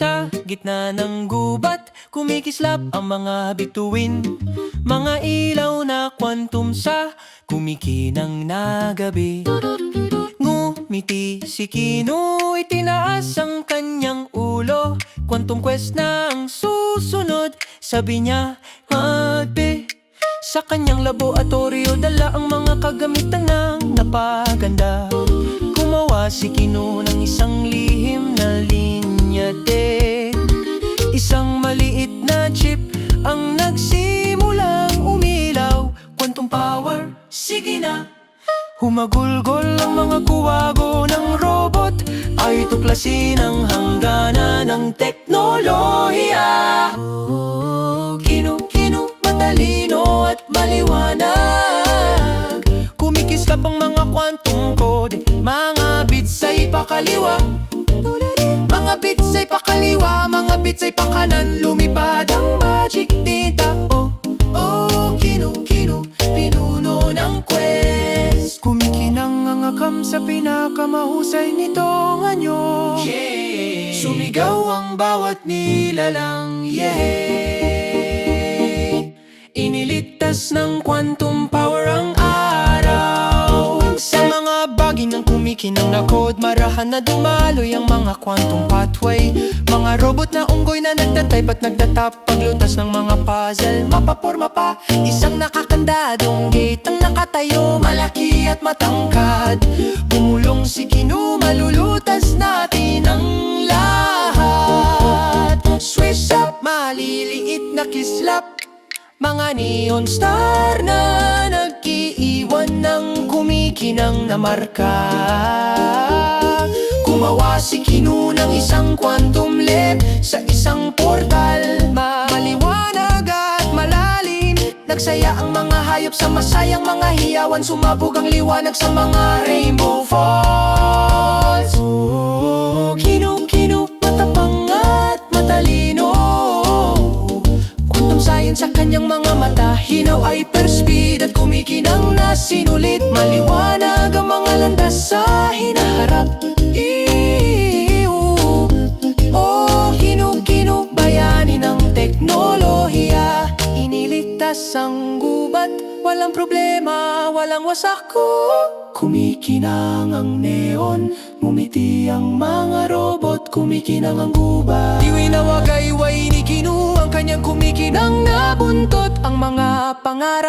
Sa gitna ng gubat, kumikislap ang mga bituin. Mga ilaw na kwantum sa kumikinang na gabi Ngumiti si Kino, itinaas ang kanyang ulo. Quantum quest na ang susunod, sabi niya magbe Sa kanyang laboratorio, dala ang mga kagamitan ng napaganda. Gumawa si Kino ng isang lihim sige na. Humagulgol ang mga kuwago ng robot. Ay tuklasin ang hangganan ng teknolohiya. Oh, Kinu-kinu, matalino at maliwanag. Kumikislap ang mga quantum code Mga bits ay pakaliwa. Mga bits ay pakaliwa. Mga bits ay pakanan. Lumipad ang magic Kumikinang ang akam sa pinakamahusay nitong anyo Sumigaw ang bawat nilalang Yeah. Iniligtas ng quantum power code Marahan na dumaloy ang mga quantum pathway. Mga robot na unggoy na nagtatype at nagtatap Paglutas ng mga puzzle? Mapaporma pa Isang nakakandadong gate ang nakatayo Malaki at matangkad. Bumulong si Kinu Malulutas natin ang lahat. Swish up Maliliit na kislap mga neon star na kumikinang na marka Gumawa si Kinu ng isang quantum leap sa isang portal. Maliwanag at malalim Nagsaya ang mga hayop sa masayang mga hiyawan. Sumabog ang liwanag sa mga rainbow falls sinulit Maliwanag ang mga landas sa hinaharap. Iu Oh, kinu-kinu Bayani ng teknolohiya. Iniligtas ang gubat Walang problema, walang wasako Kumikinang ang neon Ngumiti ang mga robot Kumikinang ang gubat. Di winawagayway ni Kinu Ang kanyang kumikinang nabuntot. Ang mga pangarap